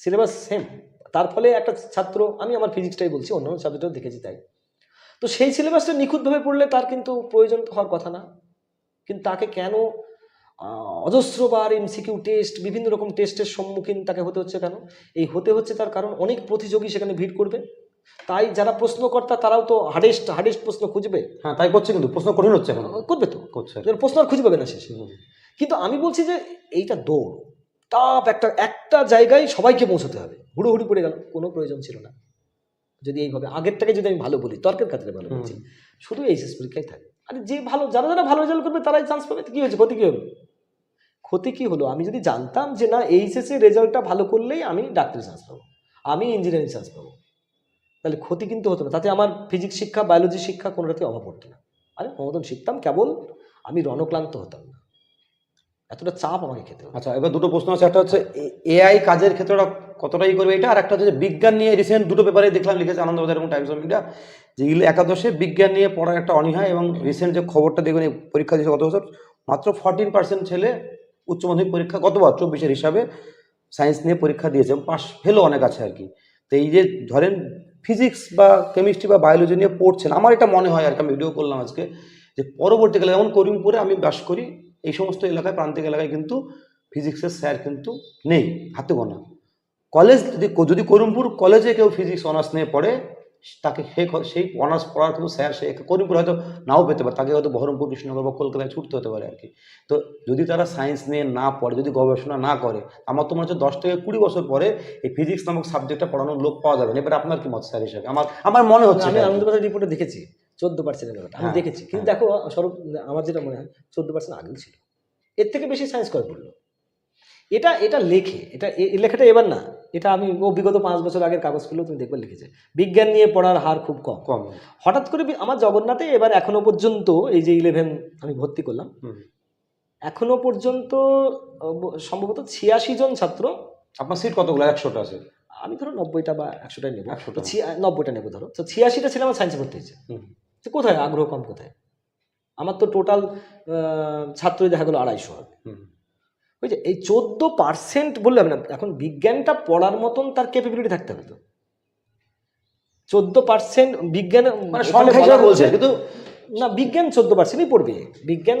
Syllabus same তার ফলে একটা ছাত্র আমি আমার ফিজিক্সটাই বলছি অন্যান্য সাবজেক্টও দেখেছি তাই। তো সেই সিলেবাসটা নিখুঁতভাবে পড়লে তার কিন্তু প্রয়োজন তো হওয়ার কথা না। কিন্তু তাকে কেন অজস্রবার এমসিকিউ টেস্ট বিভিন্ন রকম টেস্টের সম্মুখীন তাকে হতে হচ্ছে কেন? এই হতে হচ্ছে তার কারণ অনেক প্রতিযোগী সেখানে ভিড় করবে। তাই যারা প্রশ্নকর্তা তারাও তো হার্ডেস্ট হার্ডেস্ট প্রশ্ন খুঁজবে। হ্যাঁ তাই করছে কিন্তু প্রশ্ন কঠিন হচ্ছে এখন। করবে তো। করছে। প্রশ্ন আর খুঁজে পাবে না শেষে। কিন্তু আমি বলছি যে এইটা দৌড়। টাপ একটা একটা জায়গায় সবাইকে পৌঁছতে হবে। হুড়োহুড়ি পড়ে গেল কোনো প্রয়োজন ছিল না। যদি এইভাবে আগেরটাকে যদি আমি ভালো বলি তর্কের ক্ষেত্রে ভালো বলছি। শুধু এইচএস পরীক্ষায় থাকে। আরে যে ভালো যারা যারা ভালো রেজাল্ট করবে তারাই চান্স পাবে। তো কি হয়েছে? ক্ষতি কি হলো? ক্ষতি কি হলো? আমি যদি জানতাম যে না এইচএস রেজাল্টটা ভালো করলেই আমি ডাক্তারি চান্স পাবো। আমি ইঞ্জিনিয়ারিং চান্স পাবো। তাহলে ক্ষতি কিন্তু হতো না। তাতে আমার ফিজিক্স শিক্ষা বায়োলজি শিক্ষা কোনোটাতে অভাব পড়তো না। আরে মতন শিখতাম কেবল আমি রণক্লান্ত হতাম না। এতটা চাপ আমাকে খেতে হতো আচ্ছা এবার দুটো প্রশ্ন আছে, একটা হচ্ছে এআই কাজের ক্ষেত্রে ওরা কতটাই করবে এটা, আর একটা হচ্ছে বিজ্ঞান নিয়ে রিসেন্ট দুটো পেপারে দেখলাম, লিখেছে আনন্দবাজার এবং টাইমস অফ ইন্ডিয়া যে একাদশে বিজ্ঞান নিয়ে পড়ার একটা অনীহা এবং রিসেন্ট যে খবরটা দেখবেন এই পরীক্ষা দিয়েছে গত বছর? মাত্র ফর্টিন পার্সেন্ট ছেলে উচ্চ মাধ্যমিক পরীক্ষা গতবার, চব্বিশের হিসাবে সায়েন্স নিয়ে পরীক্ষা দিয়েছে এবং পাস ফেলও অনেক আছে আর কি। তো এই যে ধরেন ফিজিক্স বা কেমিস্ট্রি বা বায়োলজি নিয়ে পড়ছেন, আমার এটা মনে হয় আর কি, আমি ভিডিও করলাম আজকে, যে পরবর্তীকালে যেমন করিমপুরে আমি বাস করি এই সমস্ত এলাকায় প্রান্তিক এলাকায় কিন্তু ফিজিক্সের স্যার কিন্তু নেই হাতে গোনা। কলেজ যদি যদি করিমপুর কলেজে কেউ ফিজিক্স অনার্স নিয়ে পড়ে তাকে সেই অনার্স পড়ার কিন্তু স্যার সে করিমপুর হয়তো নাও পেতে পারে তাকে হয়তো বহরমপুর কৃষ্ণনগর বা কলকাতায় ছুটতে হতে পারে আর কি তো যদি তারা সায়েন্স নিয়ে না পড়ে যদি গবেষণা না করে আমার তো মনে হচ্ছে দশ থেকে কুড়ি বছর পরে এই ফিজিক্স নামক সাবজেক্টটা পড়ানোর লোক পাওয়া যাবে না। এবার আপনার কি মত স্যার হিসেবে? আমার আমার মনে হচ্ছে আমি। আনন্দবাজার রিপোর্টে দেখেছি। চোদ্দ পার্সেন্টের ব্যাপারটা। আমি হ্যাঁ, দেখেছি। কিন্তু হ্যাঁ। দেখো স্বরূপ আমার যেটা মনে হয় চোদ্দ পার্সেন্ট আগেও ছিল। এর থেকে বেশি সায়েন্স করে পড়ল? এটা এটা লেখে এটা এই লেখাটা এবার না। এটা আমি ও বিগত পাঁচ বছর আগের কাগজ খুলেও তুমি দেখবে লিখেছে। বিজ্ঞান নিয়ে পড়ার হার খুব কম। কম। হঠাৎ করে আমার জগন্নাথে এবার এখনও পর্যন্ত এই যে ইলেভেন আমি ভর্তি করলাম। এখনও পর্যন্ত সম্ভবত ছিয়াশি জন ছাত্র আপনার সিট কতগুলো? একশোটা আছে। আমি ধরো নব্বইটা বা একশোটাই নেব। 100টা। তো ছিয়া- নব্বইটা নেব ধরো। তো ছিয়াশিটা ছিল আমার সায়েন্সে ভর্তি হয়েছে। তো কোথায়? আগ্রহ কম কোথায়? আমার তো টোটাল ছাত্রই দেখা গেলো আড়াইশো হবে যে এই চোদ্দ পার্সেন্ট বললে হবে না এখন বিজ্ঞানটা পড়ার মতন তার ক্যাপাবিলিটি থাকতে হবে তো। চোদ্দ পার্সেন্ট বিজ্ঞান মানে সংখ্যা বলছে কিন্তু না বিজ্ঞান চোদ্দ পার্সেন্টই পড়বে। বিজ্ঞান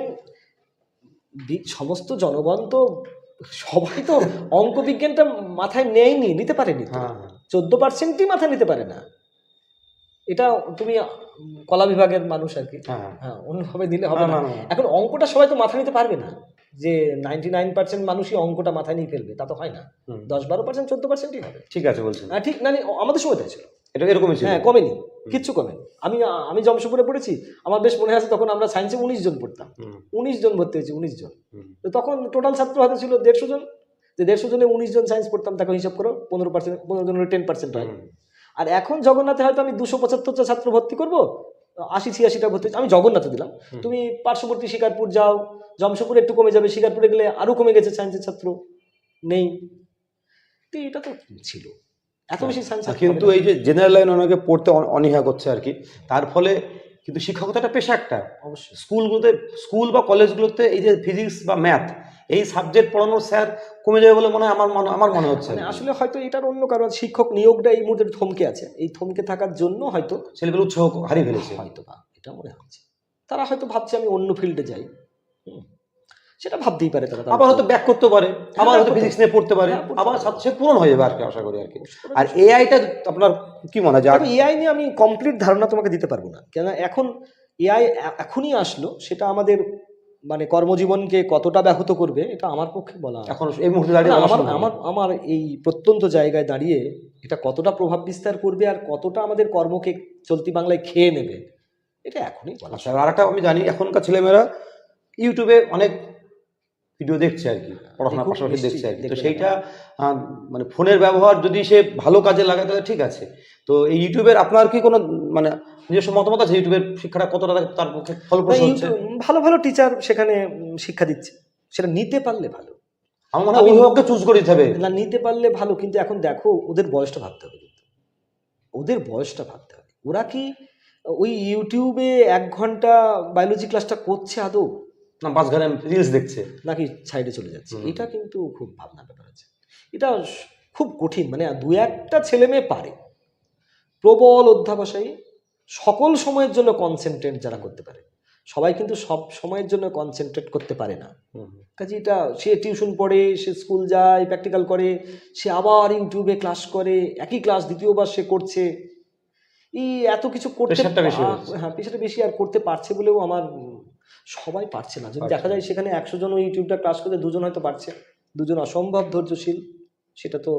সমস্ত জনগণ তো সবাই তো অঙ্ক বিজ্ঞানটা মাথায় নেয়নি নিতে পারেনি হ্যাঁ। চোদ্দ পার্সেন্টই মাথায় নিতে পারে না। এটা তুমি কলা বিভাগের মানুষ আর কি। হ্যাঁ। হ্যাঁ অন্যভাবে দিলে হবে না। এখন অঙ্কটা সবাই তো মাথায় নিতে পারবে না যে নাইনটি নাইন পার্সেন্ট মানুষই অঙ্কটা মাথায় নিয়ে ফেলবে তা তো হয় না। দশ বারো পার্সেন্ট চোদ্দ পার্সেন্টই হবে। ঠিক আছে বলছেন হ্যাঁ ঠিক না আমাদের সময় তাই ছিল। এটা এরকমই ছিল। হ্যাঁ কমেনি কিচ্ছু কমেনি। আমি আমি জমশেদপুরে পড়েছি আমার বেশ মনে আছে তখন আমরা সায়েন্সে উনিশ জন পড়তাম। উনিশ জন ভর্তি হয়েছি উনিশ জন। তো তখন টোটাল ছাত্র হয়তো ছিল দেড়শো জন। যে দেড়শো জনে উনিশ জন সায়েন্স পড়তাম তাকে হিসাব করো পনেরো পার্সেন্ট পনেরো জনের টেন পার্সেন্ট হয়। আর এখন জগন্নাথে হয়তো আমি দুশো পঁচাত্তরটা ছাত্র ভর্তি করব আশি ছিয়াশিটা ভর্তি আমি জগন্নাথে দিলাম। তুমি পার্শ্ববর্তী শিকারপুর যাও জমশেদপুরে একটু কমে যাবে শিকারপুরে গেলে আরও কমে গেছে সায়েন্সের ছাত্র। নেই। তো এটা তো ছিল। এত বেশি সায়েন্স কিন্তু এই যে জেনারেল লাইন অনেকে পড়তে অনীহা করছে আর কি তার ফলে কিন্তু শিক্ষকতা একটা পেশা একটা। অবশ্যই। স্কুলগুলোতে স্কুল বা কলেজগুলোতে এই যে ফিজিক্স বা ম্যাথ এই সাবজেক্ট পড়ানোর স্যার কমে যাবে বলে মনে হয় আমার মনে আমার মনে হচ্ছে মানে আসলে হয়তো এটার অন্য কারণ শিক্ষক নিয়োগটা এই মুহূর্তে থমকে আছে। এই থমকে থাকার জন্য হয়তো ছেলেগুলো উৎসাহ হারিয়ে ফেলেছে। হয়তো বা এটা মনে হচ্ছে। তারা হয়তো ভাবছে আমি অন্য ফিল্ডে যাই। সেটা ভাবতেই পারে তারা আবার হয়তো ব্যাক করতে পারে আবার হয়তো ফিজিক্স নিয়ে পড়তে পারে হ্যাঁ, আবার। সাথে সে পূরণ হয়ে যাবে আর কি আশা করি আর কি। আর এআইটা আপনার কি মনে হয় এআই নিয়ে আমি কমপ্লিট ধারণা তোমাকে দিতে পারব না। কেন এখন এআই এখনই আসলো সেটা আমাদের মানে কর্মজীবনকে কতটা ব্যাহত করবে এটা আমার পক্ষে বলা এখন এই মুহূর্তে দাঁড়িয়ে আমার আমার আমার এই প্রত্যন্ত জায়গায় দাঁড়িয়ে এটা কতটা প্রভাব বিস্তার করবে আর কতটা আমাদের কর্মকে চলতি বাংলায় খেয়ে নেবে এটা এখনই বলা আচ্ছা আর একটা আমি জানি এখনকার ছেলেমেয়েরা ইউটিউবে অনেক ভিডিও দেখছে আর কি পড়াশোনার পাশাপাশি দেখছে আর কি। তো সেইটা মানে ফোনের ব্যবহার যদি সে ভালো কাজে লাগায় তাহলে ঠিক আছে। তো এই ইউটিউবের আপনার কি কোনো মানে নিজস্ব মতামত আছে? ইউটিউবের শিক্ষাটা কতটা তার- পক্ষে ফলপ্রসূ হচ্ছে? ভালো ভালো টিচার সেখানে শিক্ষা দিচ্ছে। সেটা নিতে পারলে ভালো। আমার মনে হয় অভিভাবককে চুজ করে দিতে হবে। না নিতে পারলে ভালো কিন্তু এখন দেখো ওদের বয়সটা ভাবতে হবে কিন্তু। ওদের বয়সটা ভাবতে হবে। ওরা কি ওই ইউটিউবে এক ঘণ্টা বায়োলজি ক্লাসটা করছে আদৌ? না মাঝখানে রিলস দেখছে নাকি সাইডে চলে যাচ্ছে। এটা কিন্তু খুব ভাবনার ব্যাপার আছে। এটা খুব কঠিন মানে দু একটা ছেলে মেয়ে পারে। প্রবল অধ্যাবসায়ী সকল সময়ের জন্য কনসেন্ট্রেট যারা করতে পারে। সবাই কিন্তু সব সময়ের জন্য কনসেন্ট্রেট করতে পারে না। কাজে এটা সে টিউশন পড়ে সে স্কুল যায় প্র্যাকটিক্যাল করে সে আবার ইউটিউবে ক্লাস করে একই ক্লাস দ্বিতীয়বার সে করছে। এই এত কিছু করতে হ্যাঁ পেশাটা বেশি আর করতে পারছে বলেও আমার সবাই পারছে না। যদি দেখা যায় সেখানে একশো জন ওই ইউটিউবটা ক্লাস করতে দুজন হয়তো পারছে। দুজন অসম্ভব ধৈর্যশীল সেটা তো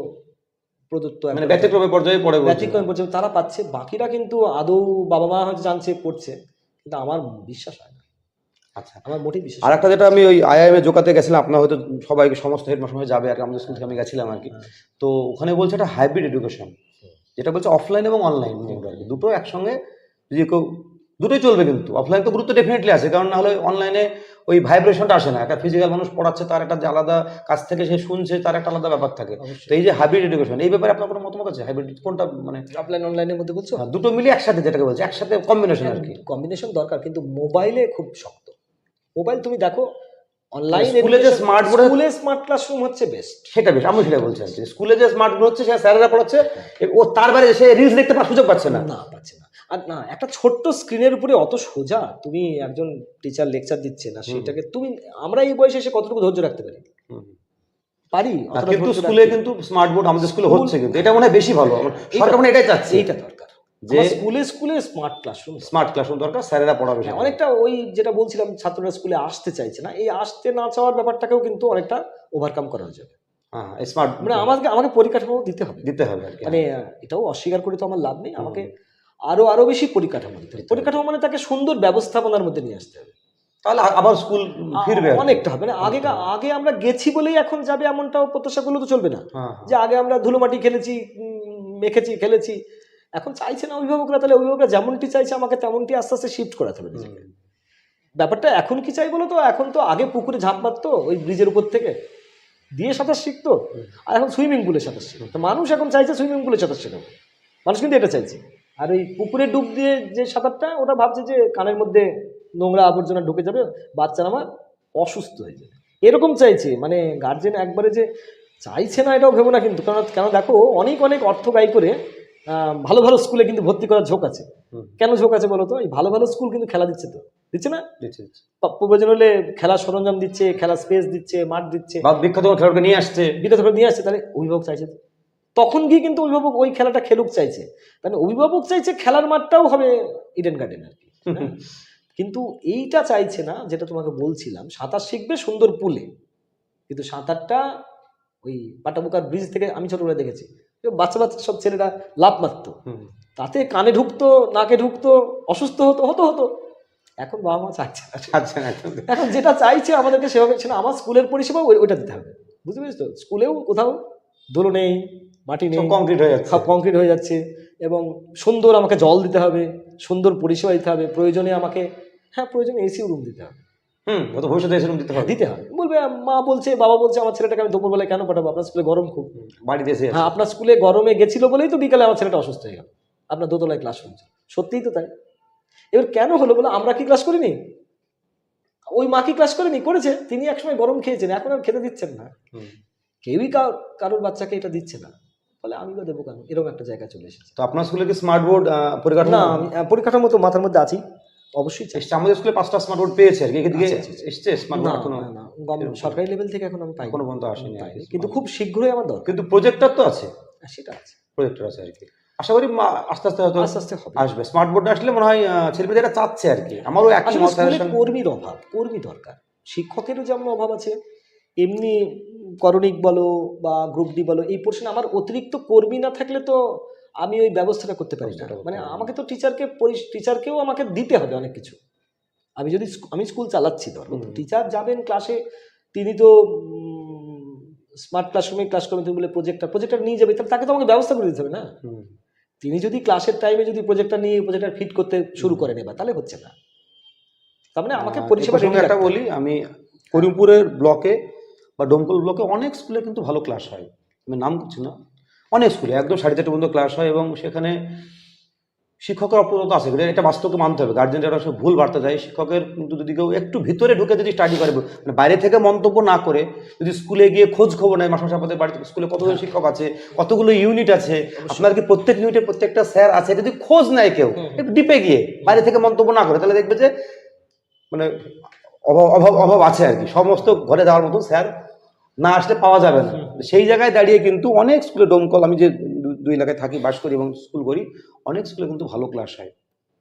প্রদত্ত মানে ব্যতিক্রমী পর্যায়ে পড়ে। ব্যতিক্রম পর্যন্ত তারা পাচ্ছে বাকিরা কিন্তু আদৌ বাবা মা হয়তো জানছে পড়ছে কিন্তু আমার বিশ্বাস হয় না। আচ্ছা। আমার মোটেই বিশ্বাস আর একটা যেটা আমি ওই আইআইএমে জোকাতে গেছিলাম আপনার হয়তো সবাইকে সমস্ত হেডমাস্টার যাবে আর আমাদের স্কুল থেকে আমি গেছিলাম আর কি। হ্যাঁ। তো ওখানে বলছে একটা হাইব্রিড এডুকেশন যেটা বলছে অফলাইন এবং অনলাইন দুটো একসঙ্গে যদি কেউ দুটোই চলবে কিন্তু। অফলাইন তো গুরুত্ব ডেফিনেটলি আছে কারণ না হলে অনলাইনে ওই ভাইব্রেশনটা আসে না। একটা ফিজিক্যাল মানুষ পড়াচ্ছে তার একটা যে আলাদা কাছ থেকে সে শুনছে তার একটা আলাদা ব্যাপার থাকে। তো এই যে হাইব্রিড এডুকেশন এই ব্যাপারে আপনার কোনো মতামত আছে? হাইব্রিড কোনটা মানে অফলাইন অনলাইনের মধ্যে বলছো? হ্যাঁ, দুটো মিলিয়ে একসাথে যেটাকে বলছে একসাথে কম্বিনেশন আর কি। কম্বিনেশন দরকার কিন্তু মোবাইলে খুব শক্ত। মোবাইল তুমি দেখো অনলাইন স্কুলে যে smart board- স্কুলে স্মার্ট ক্লাসরুম হচ্ছে বেস্ট সেটা বেশ আমি সেটা বলছি স্কুলে যে স্মার্ট বোর্ড হচ্ছে সে স্যারেরা পড়াচ্ছে ও তার বাইরে সে রিলস দেখতে পাওয়ার সুযোগ পাচ্ছে না। না পাচ্ছে না। আর না একটা ছোট্ট স্ক্রিনের উপরে অত সোজা তুমি একজন টিচার লেকচার দিচ্ছে না সেটাকে তুমি আমরা এই বয়সে এসে কতটুকু ধৈর্য রাখতে পারি? পারি কিন্তু স্কুলে কিন্তু স্মার্ট বোর্ড আমাদের স্কুলে হচ্ছে কিন্তু এটা মনে হয় বেশি ভালো। সরকার মানে এটাই চাচ্ছে। এইটা দরকার। যে স্কুলে স্কুলে স্মার্ট ক্লাসরুম স্মার্ট ক্লাসরুম দরকার। স্যারেরা পড়াবে। হ্যাঁ, অনেকটা ওই যেটা বলছিলাম ছাত্ররা স্কুলে আসতে চাইছে না এই আসতে না চাওয়ার ব্যাপারটাকেও কিন্তু অনেকটা ওভারকাম করা যাবে। হ্যাঁ স্মার্ট মানে আমাকে আমাকে পরিকাঠামো দিতে হবে। দিতে হবে মানে এটাও অস্বীকার করে তো আমার লাভ নেই আমাকে আরও আরও বেশি পরিকাঠামো দিতে হবে। পরিকাঠামো মানে তাকে সুন্দর ব্যবস্থাপনার মধ্যে নিয়ে আসতে হবে। তাহলে আবার স্কুল ফিরবে অনেকটা হবে। না আগে আগে আমরা গেছি বলেই এখন যাবে এমনটাও প্রত্যাশাগুলো তো চলবে না। হ্যাঁ, যে আগে আমরা ধুলোমাটি খেলেছি মেখেছি খেলেছি। এখন চাইছে না অভিভাবকরা তাহলে অভিভাবকরা যেমনটি চাইছে আমাকে তেমনটি আস্তে আস্তে শিফট করাতে হবে নিজেকে। ব্যাপারটা এখন কি চাই বলো তো? এখন তো আগে পুকুরে ঝাঁপ মারতো ওই ব্রিজের উপর থেকে। দিয়ে সাঁতার শিখতো। আর এখন সুইমিং পুলে সাঁতার শিখতো। মানুষ এখন চাইছে সুইমিং পুলে সাঁতার শেখাবো। মানুষ কিন্তু এটা চাইছে। আর ওই পুকুরে ডুব দিয়ে যে সাঁতারটা ওটা ভাবছে যে কানের মধ্যে নোংরা আবর্জনা ঢুকে যাবে বাচ্চারা আমার অসুস্থ হয়ে যাবে। এরকম চাইছে মানে গার্জেন একবারে যে চাইছে না এটাও ভেবো না কিন্তু কারণ কেন দেখো অনেক অনেক অর্থ ব্যয় করে ভালো ভালো স্কুলে কিন্তু ভর্তি করার ঝোঁক আছে। কেন ঝোঁক আছে বলো তো? এই ভালো ভালো স্কুল কিন্তু খেলা দিচ্ছে তো। দিচ্ছে না। প্রয়োজন হলে খেলার সরঞ্জাম দিচ্ছে খেলার স্পেস দিচ্ছে মাঠ দিচ্ছে। বিখ্যাত খেলোয়াড়কে নিয়ে আসছে। বিখ্যাত নিয়ে আসছে তাহলে অভিভাবক চাইছে তো। তখন গিয়ে কিন্তু অভিভাবক ওই খেলাটা খেলুক চাইছে। মানে অভিভাবক চাইছে খেলার মাঠটাও হবে ইডেন গার্ডেন আর কি? কিন্তু এইটা চাইছে না যেটা তোমাকে বলছিলাম সাঁতার শিখবে সুন্দর পুলে কিন্তু সাঁতারটা ওই পাটাবুকার ব্রিজ থেকে আমি ছোটবেলায় দেখেছি। বাচ্চা বাচ্চা সব ছেলেরা লাভ মারতো। তাতে কানে ঢুকতো নাকে ঢুকতো অসুস্থ হতো হতো হতো। এখন বাবা মা চাইছে না। না, এখন। যেটা চাইছে আমাদেরকে সেভাবে সেটা আমার স্কুলের পরিষেবা ওইটা দিতে হবে। বুঝতে পেরেছ? তো স্কুলেও কোথাও ধুলো নেই মাটি নেই কংক্রিট হয়ে যাচ্ছে। সব কংক্রিট হয়ে যাচ্ছে এবং সুন্দর আমাকে জল দিতে হবে সুন্দর পরিষেবা দিতে হবে প্রয়োজনে আমাকে হ্যাঁ প্রয়োজনে এসিও রুম দিতে হবে। হুম ও ভবিষ্যতে এসে দিতে হ্যাঁ হবে। দিতে হবে। বলবে মা বলছে বাবা বলছে আমার ছেলেটাকে আমি দুপুরবেলায় কেন পাঠাবো? আপনার স্কুলে গরম খুব। বাড়িতে এসে হ্যাঁ আপনার স্কুলে গরমে গেছিল বলেই তো বিকালে আমার ছেলেটা অসুস্থ হয়ে গেল। আপনার দোতলায় ক্লাস হচ্ছে সত্যিই তো তাই। এবার কেন হলো বলে? আমরা কি ক্লাস করিনি? ওই মা কি ক্লাস করেনি? করেছে। তিনি একসময় গরম খেয়েছেন এখন আর খেতে দিচ্ছেন না। কেউই কার- কারোর বাচ্চাকে এটা দিচ্ছে না। ফলে আমি বা দেবো কেন? এরকম একটা জায়গায় চলে এসেছে। তো আপনার স্কুলে কি স্মার্ট বোর্ড পরিকাঠামো? না আমি পরিকাঠামো তো মাথার মধ্যে আছি অবশ্যই এসছে আমাদের স্কুলে পাঁচটা স্মার্ট বোর্ড পেয়েছে আর কি এদিকে আচ্ছা, আচ্ছা, আচ্ছা। এসছে স্মার্ট বোর্ড এখনও? সরকারি লেভেল থেকে এখন আমি পাই এখনও পর্যন্ত আসেনি। কিন্তু খুব শীঘ্রই আমার দরকার। কিন্তু প্রজেক্টর তো আছে? হ্যাঁ, সেটা আছে। প্রজেক্টর আছে আর কি। আশা করি আস্তে আস্তে হয়তো আস্তে আস্তে আসবে। স্মার্ট বোর্ড আসলে মনে হয় ছেলেমেয়েদের এটা চাচ্ছে আর কি। আমারও একই। কর্মীর অভাব কর্মী দরকার। শিক্ষকেরও যেমন অভাব আছে এমনি করণিক বলো বা গ্রুপ ডি বলো এই পোর্শনে আমার অতিরিক্ত কর্মী না থাকলে তো আমি ওই ব্যবস্থাটা করতে পারি না। মানে আমাকে তো টিচারকে টিচারকেও আমাকে দিতে হবে অনেক কিছু। আমি যদি আমি স্কুল চালাচ্ছি ধরো। টিচার যাবেন ক্লাসে তিনি তো স্মার্ট ক্লাসরুমে ক্লাস করবেন তুমি বলে প্রজেক্টর প্রজেক্টর নিয়ে যাবে তাহলে তাকে তো আমাকে ব্যবস্থা করে দিতে হবে না। তিনি যদি ক্লাসের টাইমে যদি প্রজেক্টর নিয়ে প্রজেক্টর ফিট করতে শুরু করেন এবার তাহলে হচ্ছে না। তার মানে আমাকে পরিষেবা একটা বলি আমি করিমপুরের ব্লকে বা ডোমকল ব্লকে অনেক স্কুলে কিন্তু ভালো ক্লাস হয়। আমি নাম করছি না? অনেক স্কুলে একদম সাড়ে চারটে পর্যন্ত ক্লাস হয় এবং সেখানে শিক্ষকের অপ্রদত্ত আছে। এটা- বাস্তবকে মানতে হবে। গার্জেন যারা সব ভুল বার্তা যায় শিক্ষকের কিন্তু যদি কেউ একটু ভিতরে ঢুকে যদি স্টাডি করে মানে বাইরে থেকে মন্তব্য না করে যদি স্কুলে গিয়ে খোঁজ খবর নেয় মাস্টার সাহেবদের বাড়িতে স্কুলে কতজন শিক্ষক আছে কতগুলো ইউনিট আছে আপনার কি প্রত্যেক ইউনিটে প্রত্যেকটা স্যার আছে? যদি খোঁজ নেয় কেউ একটু ডিপে গিয়ে বাইরে থেকে মন্তব্য না করে তাহলে দেখবে যে মানে অভাব অভাব অভাব আছে আর কি। সমস্ত ঘরে যাওয়ার মতো স্যার না আসলে পাওয়া যাবে না। সেই জায়গায় দাঁড়িয়ে কিন্তু অনেক স্কুলে ডোমকল আমি যে দুই এলাকায় থাকি বাস করি এবং স্কুল করি অনেক স্কুলে কিন্তু ভালো ক্লাস হয়।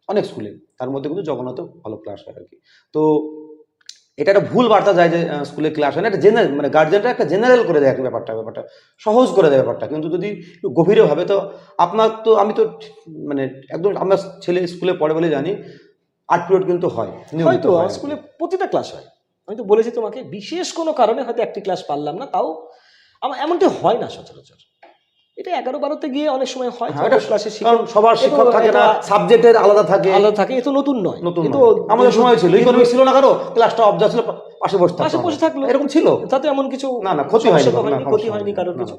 অনেক স্কুলে। তার মধ্যে কিন্তু জগন্নাথও ভালো ক্লাস হয় আর কি তো এটা একটা ভুল বার্তা যায় যে স্কুলে ক্লাস হয় না। একটা জেনারেল মানে গার্জেনরা একটা জেনারেল করে দেয় ব্যাপারটা ব্যাপারটা সহজ করে দেয় ব্যাপারটা। কিন্তু যদি একটু গভীরে ভাবে তো আপনার তো আমি তো মানে একদম আমার ছেলে স্কুলে পড়ে বলে জানি আট পিরিয়ড কিন্তু হয় হয়তো হয়। স্কুলে প্রতিটা ক্লাস হয়। আমি তো বলেছি তোমাকে বিশেষ কোনো কারণে হয়তো একটি ক্লাস পারলাম না তাও আমার এমনটি হয় না সচরাচর। এটা এগারো বারোতে গিয়ে অনেক সময় হয় হ্যাঁ, ক্লাসে সবার শিক্ষক থাকে না সাবজেক্টের আলাদা থাকে। আলাদা থাকে এ তো নতুন নয়। নতুন তো আমাদের সময় ছিল ইকোনমিক্স ছিল না কারও ক্লাসটা অবজা ছিল পাশে বসে পাশে বসে থাকল। এরকম ছিল। তাতে এমন কিছু না না ক্ষতি হয়নি ক্ষতি হয়নি কারোর কিছু।